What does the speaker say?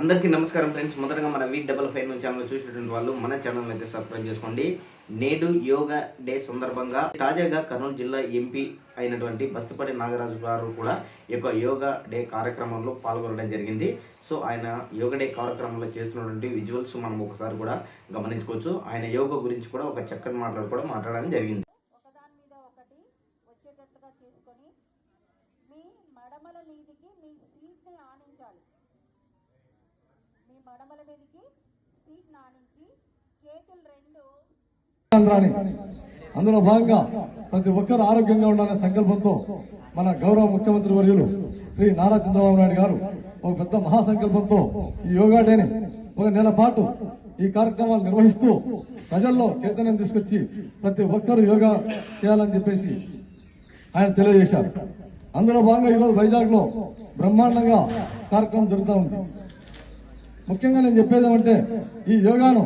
అందరికీ నమస్కారం ఫ్రెండ్స్. మొదటగా మన వీ డబల్ ఫైవ్ నుంచి ఛానల్ చూసేటువంటి వాళ్ళు మన ఛానల్ అయితే సబ్స్క్రైబ్ చేసుకోండి. నేడు యోగా డే సందర్భంగా తాజాగా కర్నూలు జిల్లా ఎంపీ అయినటువంటి బస్తుపడి నాగరాజు గారు కూడా ఈ యొక్క యోగా డే కార్యక్రమంలో పాల్గొనడం జరిగింది. సో ఆయన యోగా డే కార్యక్రమంలో చేసినటువంటి విజువల్స్ మనం ఒకసారి కూడా గమనించుకోవచ్చు. ఆయన యోగా గురించి కూడా ఒక చక్కని మాట్లాడు కూడా మాట్లాడడం జరిగింది. మీ మడమల మీదికి మీ సీట్ని ఆనించాలి. మడమల మీదికి సీట్ నానించి చేతులు రెండు అందులో భాగంగా ప్రతి ఒక్కరు ఆరోగ్యంగా ఉండాలనే సంకల్పంతో మన గౌరవ ముఖ్యమంత్రి వర్యులు శ్రీ నారా చంద్రబాబు నాయుడు గారు ఒక పెద్ద మహాసంకల్పంతో ఈ యోగా డేని ఒక నెల పాటు ఈ కార్యక్రమాలు నిర్వహిస్తూ ప్రజల్లో చైతన్యం తీసుకొచ్చి ప్రతి ఒక్కరూ యోగా చేయాలని చెప్పేసి ఆయన తెలియజేశారు. అందులో భాగంగా ఈరోజు వైజాగ్లో బ్రహ్మాండంగా కార్యక్రమం జరుగుతూ ఉంది. ముఖ్యంగా నేను చెప్పేది అంటే ఈ యోగాను